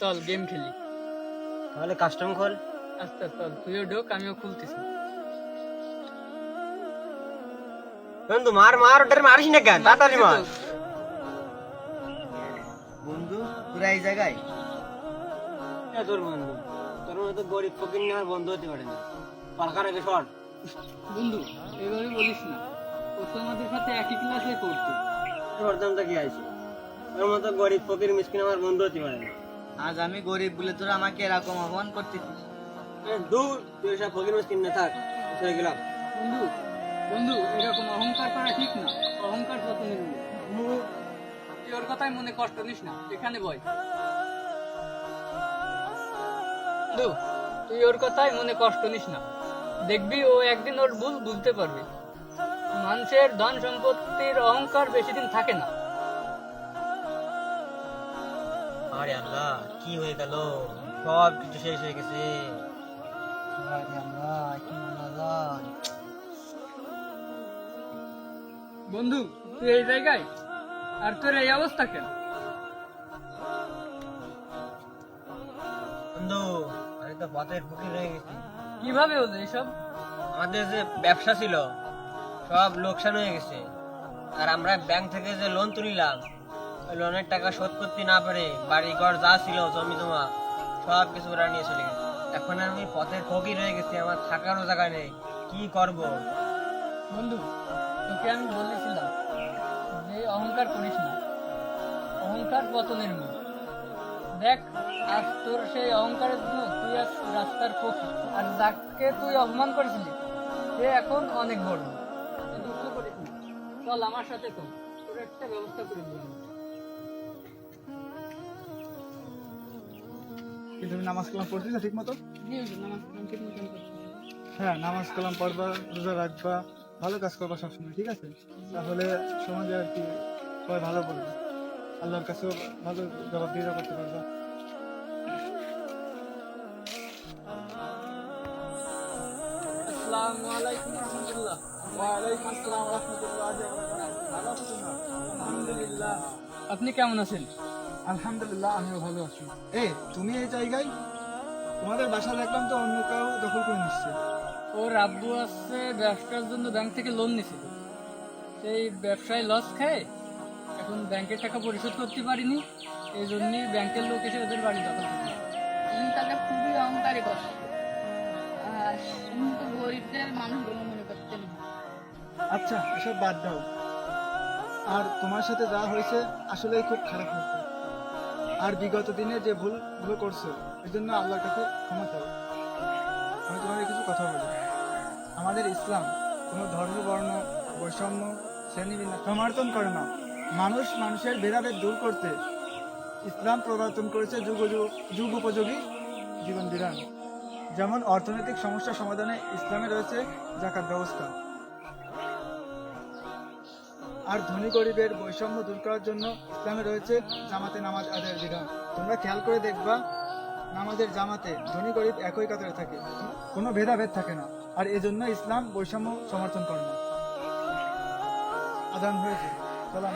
চল গেম খেলি। তাহলে কাস্টম খোল। আচ্ছা চল তুইও ঢোক আমিও খুলতেছি। বন্ধু মার মার ওটার মারিস না কেন? তাড়াতাড়ি মার। বন্ধু তোরা এই জায়গায়? তোর বন্ধু তোর মতো গরিব ফকির নিয়ে আমার বন্ধু হতে পারে না। পালকার আগে সর। বন্ধু এভাবে বলিস না। ও তো আমাদের সাথে একই ক্লাসে পড়তো প্রথম তো কি আছে? তোর মতো গরিব ফকির মিসকিন আমার বন্ধু হতে পারে না। আজ আমি গরিব বলে তোরা আমাকে এরকম অপমান করতেছিস। দূর তুই সব ফকির না থাক চলে গেলাম। বন্ধু বন্ধু এরকম অহংকার করা ঠিক না। অহংকার পতনের মূল তুই ওর কথায় মনে কষ্ট নিস না। এখানে বয়। বন্ধু তুই ওর কথায় মনে কষ্ট নিস না। দেখবি ও একদিন ওর ভুল বুঝতে পারবে। মানুষের ধন সম্পত্তির অহংকার বেশি দিন থাকে না। আরে আল্লাহ কি হয়ে গেল? সব কিছু শেষ হয়ে গেছে। আরে আল্লাহ কি মজা বন্ধু তুই এই জায়গায়? আর তোর এই অবস্থা কেন? বন্ধু আমি তো পথের ফকির হয়ে গেছি। কীভাবে হলো এসব? আমাদের যে ব্যবসা ছিল সব লোকসান হয়ে গেছে। আর আমরা ব্যাংক থেকে যে লোন তুলিলাম লোনের টাকা শোধ করতে না পারে বাড়ি ঘর যা ছিল, জমি জমা, সব কিছু ওরা নিয়ে চলে গেছে। এখন আমি পথের ফকির হয়ে গেছি, আমার থাকারও জায়গা নেই, কি করব? বন্ধু, তোকে আমি বলেছিলাম যে অহংকার করিস না। অহংকার পতনের মূল দেখ, আজ তোর সেই অহংকারের জন্য তুই আজ রাস্তার পথে আর যাকে তুই অপমান করেছিলি, সে এখন অনেক বড়। চল, আমার সাথে তো তোর একটা ব্যবস্থা করে দিবি কি তুমি নামাজ কালাম পড়ছিস ঠিক মতো কালাম ঠিক করছি। হ্যাঁ নামাজ কালাম পড়বা রোজা রাখবা ভালো কাজ করবা সবসময় ঠিক আছে? তাহলে সমাজে আর কি সবাই ভালো পড়বে আল্লাহর কাছেও ভালো জবাব দিয়ে করতে পারবা। আসসালামু আলাইকুম রহমতুল্লাহ। ওয়ালাইকুম আসসালাম রহমতুল্লাহ ভালো আছো তোমরা আলহামদুলিল্লাহ। আপনি কেমন আছেন? আলহামদুলিল্লাহ আমিও ভালো আছি। এ তুমি এই জায়গায়? তোমাদের বাসা দেখলাম তো অন্য কেউ দখল করে নিচ্ছে। ওর আব্বু আছে ব্যবসার জন্য ব্যাংক থেকে লোন নিছিল সেই ব্যবসায় লস খায় এখন ব্যাংকের টাকা পরিশোধ করতে পারিনি। এই জন্যই ব্যাংকের লোক এসে ওদের বাড়ি দখল করছে তুমি তাহলে খুবই অহংকারী আর তো গরিবদের মানুষগুলো মনে করতে আচ্ছা এসব বাদ দাও। আর তোমার সাথে যা হয়েছে আসলেই খুব খারাপ হয়েছে। আর বিগত দিনে যে ভুলগুলো করছ, এর জন্য আল্লাহর কাছে ক্ষমা চাও। আমি তোমাদের কিছু কথা বলি। আমাদের ইসলাম কোনো ধর্ম, বর্ণ, বৈষম্য, শ্রেণীবিন্যাস সমর্থন করে না। মানুষ মানুষের ভেদাভেদ দূর করতে ইসলাম প্রবর্তন করেছে যুগ যুগ উপযোগী জীবন বিধান যেমন অর্থনৈতিক সমস্যা সমাধানে ইসলামে রয়েছে জাকাত ব্যবস্থা। আর ধনী গরিবের বৈষম্য দূর করার জন্য ইসলামে রয়েছে জামাতে নামাজ আদায়ের বিধান। তোমরা খেয়াল করে দেখবা, নামাজের জামাতে ধনী গরিব একই কাতারে থাকে। কোনো ভেদাভেদ থাকে না। আর এজন্য ইসলাম বৈষম্য সমর্থন করে না। আদান হয়েছে। চলো